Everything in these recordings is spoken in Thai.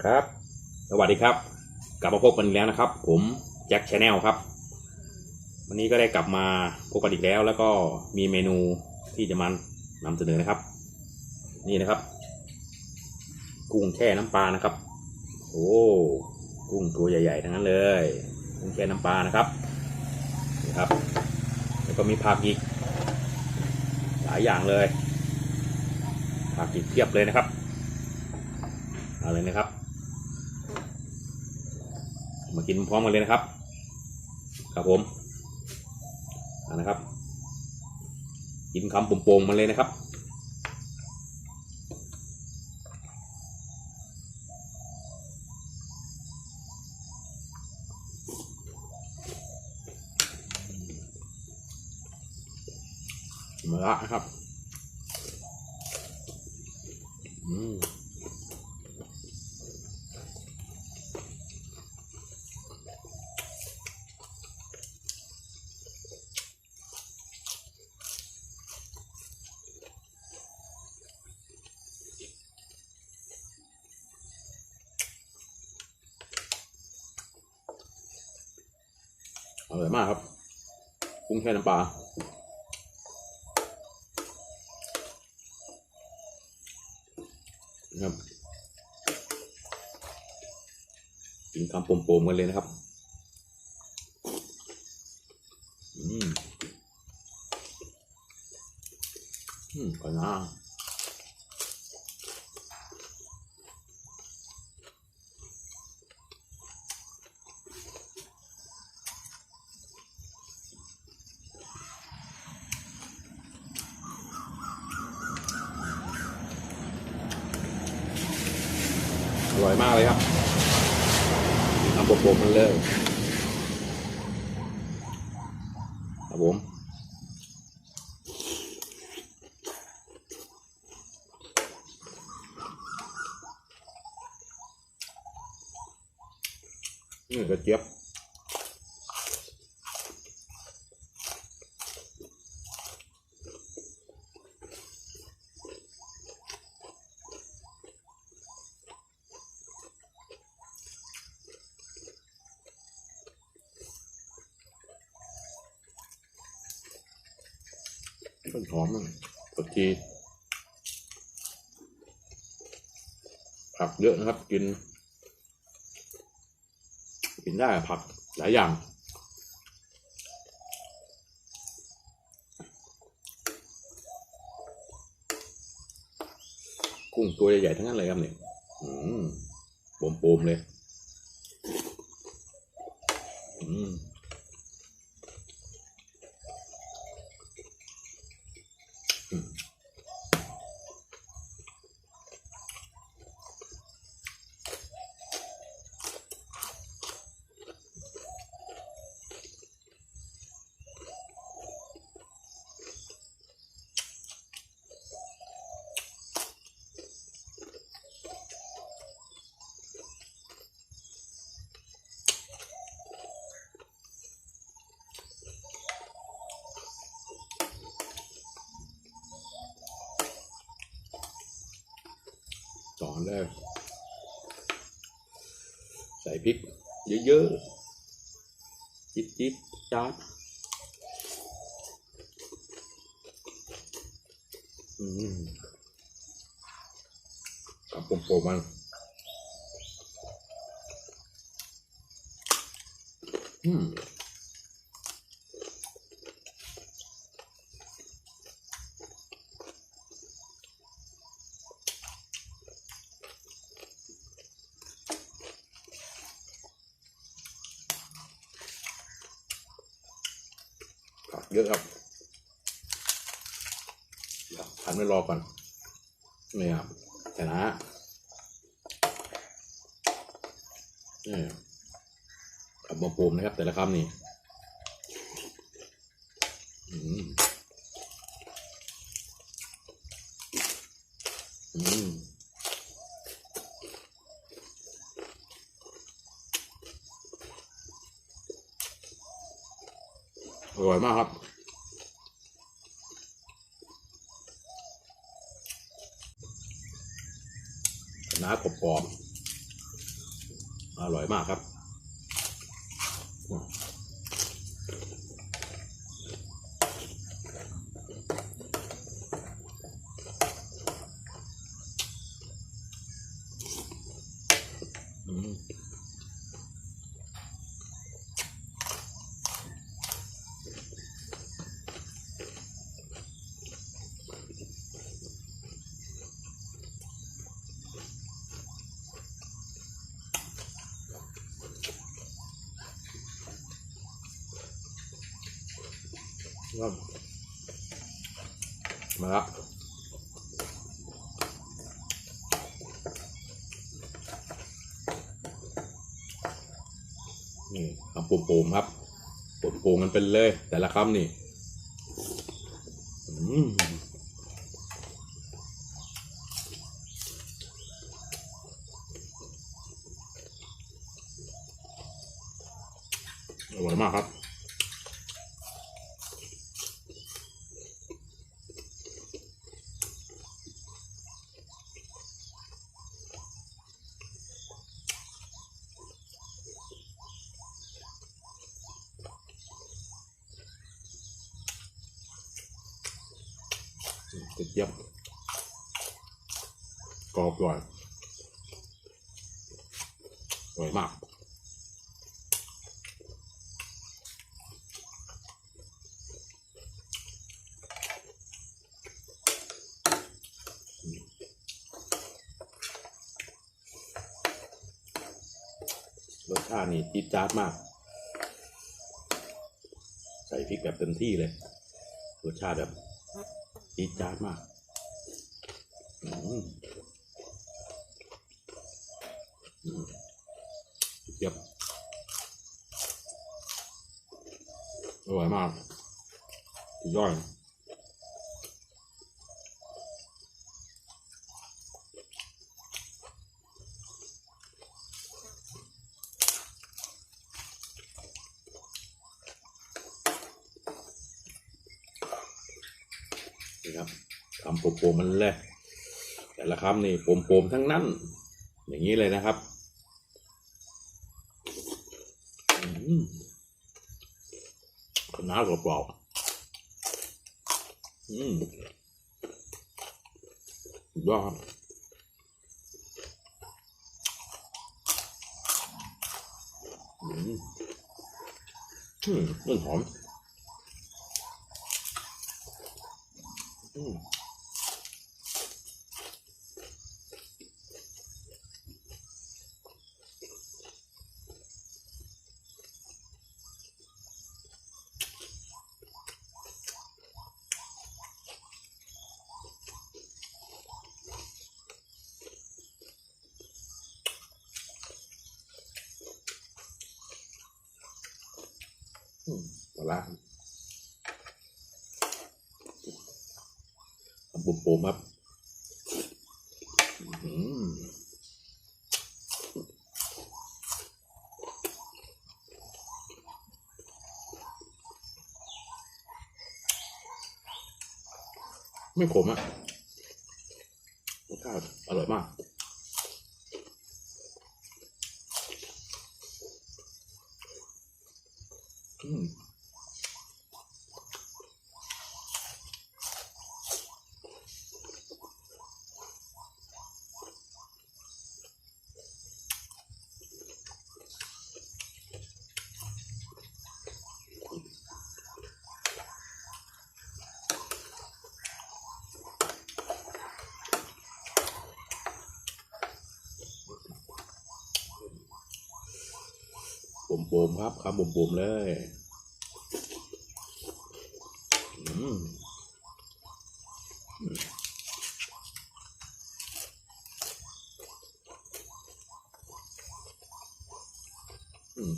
ครับ สวัสดีครับ กลับมาพบกันอีกแล้วนะครับ ผมแจ็คชาแนลครับ วันนี้ก็ได้กลับมาพบกันอีกแล้ว แล้วก็มีเมนูที่จะมานำเสนอนะครับ นี่นะครับ กุ้งแช่น้ำปลานะครับ โอ้กุ้งตัวใหญ่ๆทั้งนั้นเลยกุ้งแช่น้ำปลานะครับนี่ครับ แล้วก็มีผักอีก หลายอย่างเลยผักอีกเพียบเลยนะครับเอาเลยนะครับ มากินพร้อมกันเลยนะครับ ครับผมอานะครับ กินคำโป่งๆมาเลยนะครับมาละนะครับ อืม อร่อยมากครับกุ้งแช่น้ำปลานะครับกินคำโปมๆกันเลยนะครับ อืม อืมก่อนนะ ร่อยมากเลยครับกินคำโปมๆกันเลยครับผมนี่กระเจี๊ยบ หอมมันผักชีผักเยอะนะครับ กิน กินได้ผักหลายอย่าง กุ้งตัวใหญ่ๆทั้งนั้นเลยครับเนี่ยอืมโปมๆเลย อืม อื อนได้ ใส่พริก เยอะๆ จิ๊บจิ๊บจ้าอืมกับโปมๆมันอืม ผัก เยอะครับพันไม่รอก่อนนี่ครับชนะนี่ขับมาปูมนะครับ แต่ละคำนี่อืมอืมอร่อยมากครับ หนากรอบๆอร่อยมากครับ มาละนี่คำโป่งๆครับโป่งๆกันเป็นเลย แต่ละคำนี่อร่อยมากครับ ติดเยี่ยมกรอบอร่อยอร่อยมากรสชาตินี่จี๊ดจ๊าดมาก ใส่พริกแบบเต็มที่เลย รสชาติแบบ จี๊ดจ๊าดมากอืมอืมเยี่ยมอร่อยมากยอด นี่ครับคำโปมๆมันเลยแต่ละคำนี่โปมๆทั้งนั้น อย่างนี้เลยนะครับอืมขนาดกรอบๆอืมดยอดอืมอืมมันหอม อืมอืม ปลาร้าทำปุ่มครับไม่ขมอะรสชาติอร่อยมาก อืม บวมครับคำปุ่มๆเลยอืมอืม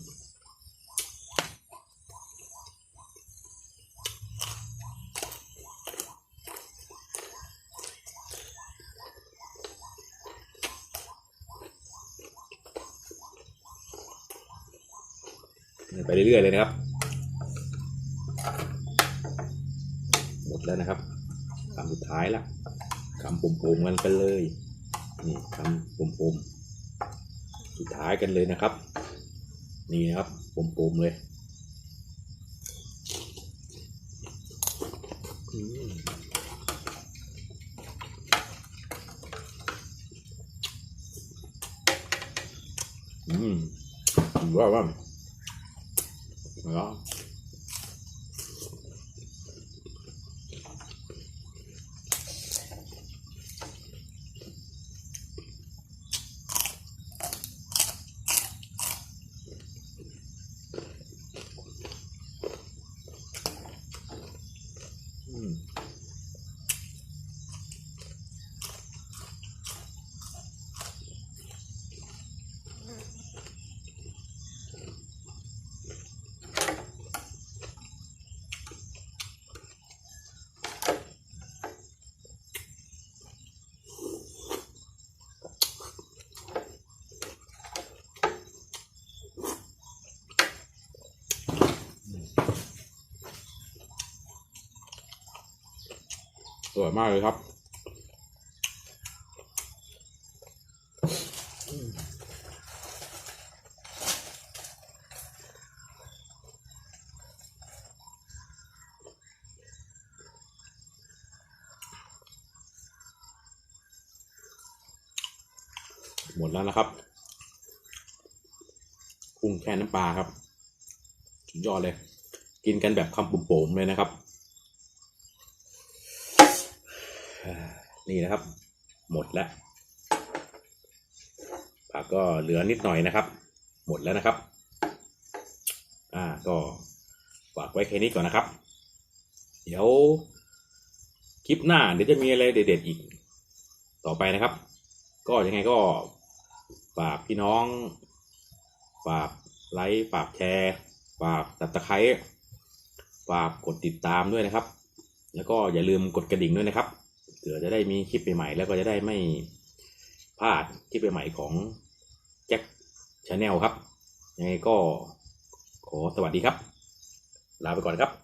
ไปเรื่อยๆเลยนะครับ หมดแล้วนะครับคำสุดท้ายละคำปุ่มๆกันไปเลย นี่คำปุ่มๆสุดท้ายกันเลยนะครับ นี่นะครับปุ่มๆเลยอืมอืมว้าวว้า ว สวยมากเลยครับหมดแล้วนะครับกุ้งแช่น้ำปลาครับสุดยอดเลย กินกันแบบคำปุ่มโป่งๆเลยนะครับ นี่นะครับ หมดแล้วผักก็เหลือนิดหน่อยนะครับ หมดแล้วนะครับ อ่าก็ฝากไว้แค่นี้ก่อนนะครับ เดี๋ยวคลิปหน้าเดี๋ยวจะมีอะไรเด็ดๆอีกต่อไปนะครับ ก็ยังไงก็ฝากพี่น้อง ฝากไลค์ฝากแชร์ ฝากตับตะไคร้ฝากกดติดตามด้วยนะครับ แล้วก็อย่าลืมกดกระดิ่งด้วยนะครับ ผื่อจะได้มีคลิปใหม่ๆแล้วก็จะได้ไม่พลาดคลิปใหม่ๆของแจ็คชาแนลครับยังไงก็ขอสวัสดีครับ ลาไปก่อนครับ